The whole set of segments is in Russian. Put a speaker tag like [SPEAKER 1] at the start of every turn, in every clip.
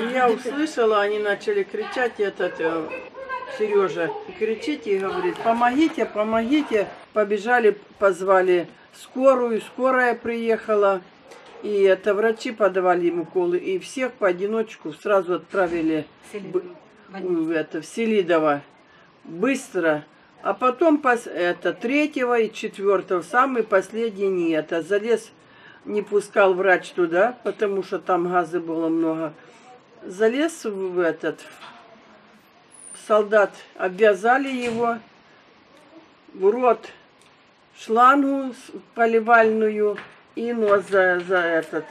[SPEAKER 1] И я услышала, они начали кричать, этот э, Сережа кричит и говорит, помогите, помогите. Побежали, позвали скорую, скорая приехала. И это врачи подавали ему уколы, и всех поодиночку сразу отправили в, это, в Селидово. Быстро. А потом пос- это третьего и четвертого, самый последний это. Залез, не пускал врач туда, потому что там газа было много. Залез в этот солдат, обвязали его в рот шлангу поливальную и нос за, за этот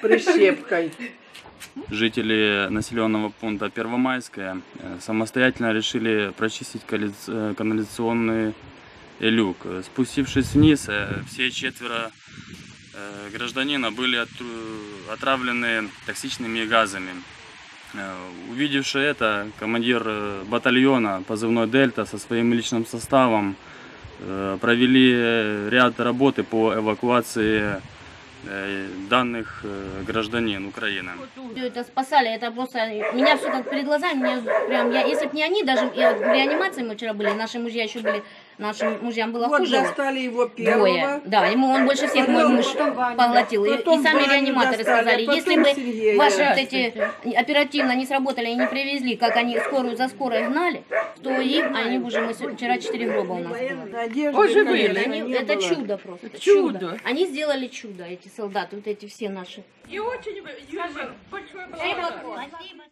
[SPEAKER 1] прищепкой.
[SPEAKER 2] Жители населенного пункта Первомайская э, самостоятельно решили прочистить э, канализационный люк. Спустившись вниз, э, все четверо гражданина были отравлены токсичными газами. Э, Увидевши это, командир э, батальона позывной «Дельта» со своим личным составом э, провели э, ряд работы по эвакуации э, данных э, гражданин Украины.
[SPEAKER 3] Это спасали, это просто меня все так перед глазами, мне прям, я, если бы не они, даже я, в реанимации мы вчера были, наши мужья еще были, нашим мужьям было
[SPEAKER 1] Вот
[SPEAKER 3] хуже.
[SPEAKER 1] достали его
[SPEAKER 3] Двое.
[SPEAKER 1] первого.
[SPEAKER 3] Да, ему он больше всех мой муж поглотил. И- и, сами реаниматоры
[SPEAKER 1] достали,
[SPEAKER 3] сказали,
[SPEAKER 1] а потом
[SPEAKER 3] если бы
[SPEAKER 1] Сергея.
[SPEAKER 3] ваши вот эти оперативно не сработали и не привезли, как они скорую за скорой гнали, то им, они бы уже, мы вчера четыре гроба у нас было.
[SPEAKER 4] Оживили.
[SPEAKER 3] Они- это
[SPEAKER 1] было.
[SPEAKER 3] чудо просто. это
[SPEAKER 4] Чудо.
[SPEAKER 3] Они сделали чудо, эти солдаты, вот эти все наши.
[SPEAKER 4] И очень, большое
[SPEAKER 3] Спасибо.